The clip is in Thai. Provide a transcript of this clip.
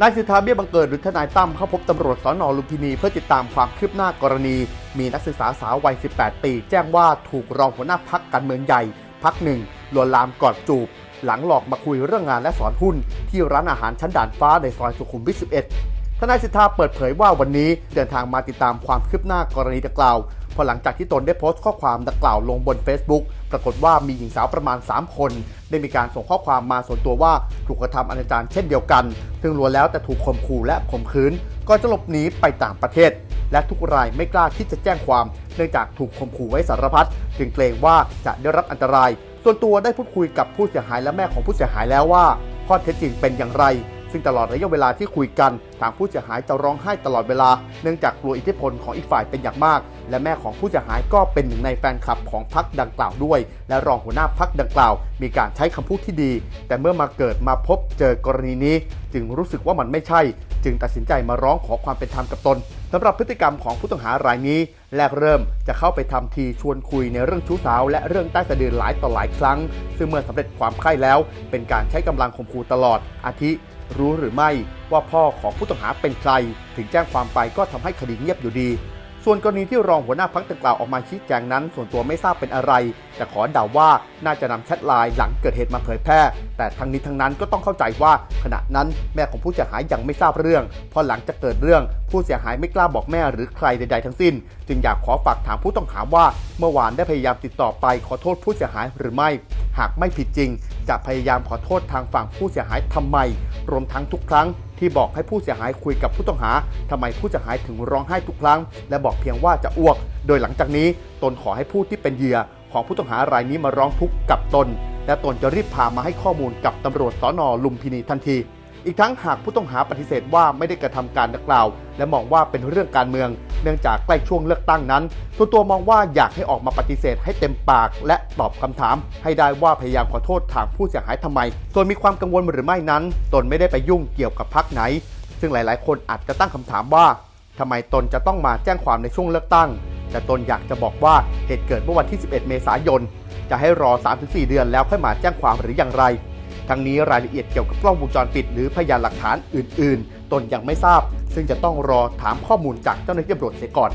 นายสิทธาเบี้ยบังเกิดหรือทนายตั้มเข้าพบตำรวจสอนอลุมพินีเพื่อติดตามความคืบหน้ากรณี มีนักศึกษาสาววัย 18 ปี แจ้งว่าถูกรองหัวหน้าพักการเมืองใหญ่ พักหนึ่งลวนลามกอดจูบ หลังหลอกมาคุยเรื่องงานและสอนหุ้น ที่ร้านอาหารชั้นด่านฟ้าในซอยสุขุมวิท 11 ทนายสิทธาเปิดเผยว่าวันนี้เดินทางมาติดตามความคืบหน้ากรณีดังกล่าวพอหลังจากที่ตนได้โพสต์ข้อความดังกล่าวลงบน Facebook ปรากฏว่ามีหญิงสาวประมาณ 3 คน ได้มีการส่งข้อความมาส่วนตัวว่าถูกกระทำอนาจารเช่นเดียวกัน ซึ่งล้วนแล้วแต่ถูกข่มขู่และข่มขืนก่อนจะหลบหนีไปต่างประเทศ และทุกรายไม่กล้าที่จะแจ้งความ เนื่องจากถูกข่มขู่ไว้สารพัดจึงเกรงว่าจะได้รับอันตราย ส่วนตัวได้พูดคุยกับผู้เสียหายและแม่ของผู้เสียหายแล้วว่าข้อเท็จจริงเป็นอย่างไร ซึ่งตลอดระยะเวลาที่คุยกันทางผู้เสียหายจะร้องไห้ตลอดเวลา เนื่องจากกลัวอิทธิพลของอีกฝ่ายเป็นอย่างมาก และแม่ของผู้เสียหายก็เป็นหนึ่งในแฟนคลับของพรรคดังกล่าวด้วย และรองหัวหน้าพรรคดังกล่าว มีการใช้คำพูดที่ดี แต่เมื่อมาเกิดมาพบเจอกรณีนี้ จึงรู้สึกว่ามันไม่ใช่ จึงตัดสินใจมาร้องขอความเป็นธรรมกับตนสำหรับพฤติกรรมของผู้ต้องหารายนี้แรกเริ่มจะเข้าไปทำทีชวนคุยในเรื่องชู้สาว และเรื่องใต้สะดือหลายต่อหลายครั้ง ซึ่งเมื่อสำเร็จความใคร่แล้ว เป็นการใช้กำลังข่มขู่ตลอดอาทิ รู้หรือไม่ว่าพ่อของผู้ต้องหาเป็นใคร ถึงแจ้งความไปก็ทำให้คดีเงียบอยู่ดี ส่วนกรณีที่รองหัวหน้าพักดังกล่าวออกมาชี้แจงนั้น ส่วนตัวไม่ทราบเป็นอะไร แต่ขอเดาว่าน่าจะนำแชทไลน์หลังเกิดเหตุมาเผยแพร่ แต่ทั้งนี้ทั้งนั้นก็ต้องเข้าใจว่าขณะนั้นแม่ของผู้เสียหายยังไม่ทราบเรื่องพราะหลังจากเกิดเรื่อง ผู้เสียหายไม่กล้าบอกแม่หรือใครใด ๆ ทั้งสิ้น จึงอยากขอฝากถามผู้ต้องหาว่า เมื่อวานได้พยายามติดต่อไปขอโทษผู้เสียหายหรือไม่ หากไม่ผิดจริง จะพยายามขอโทษทางฝั่งผู้เสียหายทำไม รวมทั้งทุกครั้งที่บอกให้ผู้เสียหายคุยกับผู้ต้องหาทำไมผู้เสียหายถึงร้องไห้ทุกครั้ง และบอกเพียงว่าจะอ้วก โดยหลังจากนี้ตนขอให้ผู้ที่เป็นเหยื่อของผู้ต้องหารายนี้มาร้องทุกข์กับตน และตนจะรีบพามาให้ข้อมูลกับตำรวจสอนอลุมพินีทันที อีกทั้งหากผู้ต้องหาปฏิเสธว่าไม่ได้กระทำการดังกล่าว และมองว่าเป็นเรื่องการเมือง เนื่องจากใกล้ช่วงเลือกตั้งนั้น ส่วนตัวมองว่าอยากให้ออกมาปฏิเสธให้เต็มปาก และตอบคำถาม ให้ได้ว่าพยายามขอโทษทางผู้เสียหายทำไม ส่วนมีความกังวลหรือไม่นั้น ตนไม่ได้ไปยุ่งเกี่ยวกับพักไหน ซึ่งหลาย ๆ คนอาจจะตั้งคำถามว่าทำไมตนจะต้องมาแจ้งความในช่วงเลือกตั้ง แต่ตนอยากจะบอกว่าเหตุเกิดเมื่อวันที่ 11 เมษายน จะให้รอ 3-4 เดือนแล้วค่อยมาแจ้งความหรืออย่างไร ทั้งนี้รายละเอียดเกี่ยวกับกล้องวงจรปิด หรือพยานหลักฐานอื่น ๆ ตนยังไม่ทราบ ซึ่งจะต้องรอถามข้อมูลจากเจ้าหน้าที่ตำรวจเสียก่อน